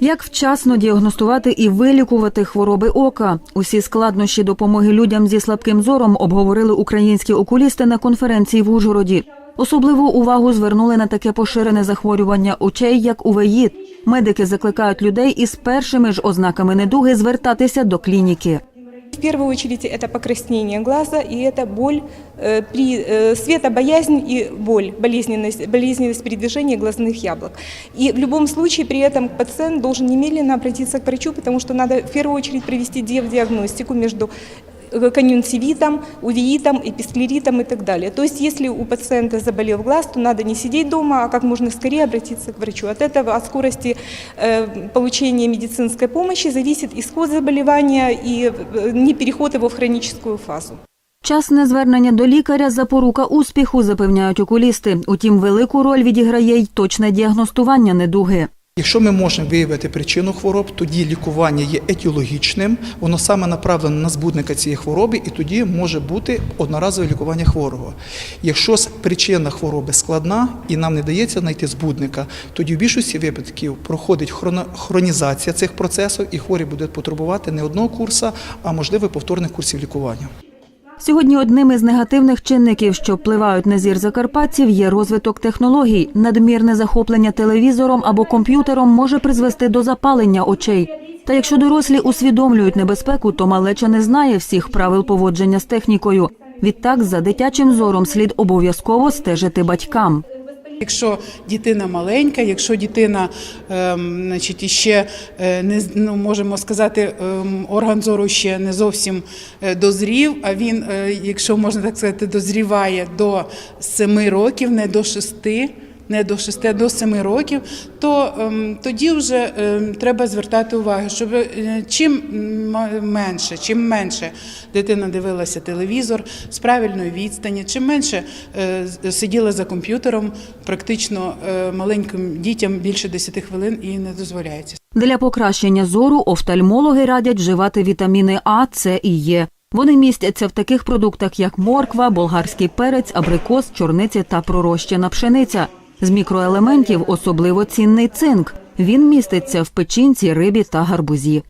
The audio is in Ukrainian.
Як вчасно діагностувати і вилікувати хвороби ока? Усі складнощі допомоги людям зі слабким зором обговорили українські окулісти на конференції в Ужгороді. Особливу увагу звернули на таке поширене захворювання очей, як УВЕїд. Медики закликають людей із першими ж ознаками недуги звертатися до клініки. В первую очередь это покраснение глаза и это боль э, при э, светобоязнь и боль, болезненность, болезненность при движении глазных яблок. И в любом случае при этом пациент должен немедленно обратиться к врачу, потому что надо в первую очередь провести ди- диагностику между э, конъюнктивитом, увеитом, эписклеритом и так далее. То есть если у пациента заболел глаз, то надо не сидеть дома, а как можно скорее обратиться к врачу. От этого, от скорости э, получения медицинской помощи зависит исход заболевания и э, не переход его в хроническую фазу. Часне звернення до лікаря запорука успіху, запевняють окулісти. Утім, велику роль відіграє й точне діагностування недуги. Якщо ми можемо виявити причину хвороб, тоді лікування є етіологічним, воно саме направлено на збудника цієї хвороби, і тоді може бути одноразове лікування хворого. Якщо причина хвороби складна і нам не дається знайти збудника, тоді в більшості випадків проходить хронізація цих процесів, і хворі будуть потребувати не одного курсу, а можливо повторних курсів лікування. Сьогодні одним із негативних чинників, що впливають на зір закарпатців, є розвиток технологій. Надмірне захоплення телевізором або комп'ютером може призвести до запалення очей. Та якщо дорослі усвідомлюють небезпеку, то малеча не знає всіх правил поводження з технікою. Відтак, за дитячим зором слід обов'язково стежити батькам. Якщо дитина маленька, якщо дитина, ем, значить, іще е, не ну, можемо сказати, ем, орган зору ще не зовсім е, дозрів, а він, е, якщо можна так сказати, дозріває до 7 років, не до 6, не до 6, до 7 років, то ем, тоді вже ем, треба звертати увагу, щоб е, чим менше, чим менше дитина дивилася телевізор з правильної відстані, чим менше е, сиділа за комп'ютером, практично е, маленьким дітям більше 10 хвилин і не дозволяється. Для покращення зору офтальмологи радять вживати вітаміни А, С і Е. Вони містяться в таких продуктах, як морква, болгарський перець, абрикос, чорниці та пророщена пшениця. З мікроелементів особливо цінний цинк. Він міститься в печінці, рибі та гарбузі.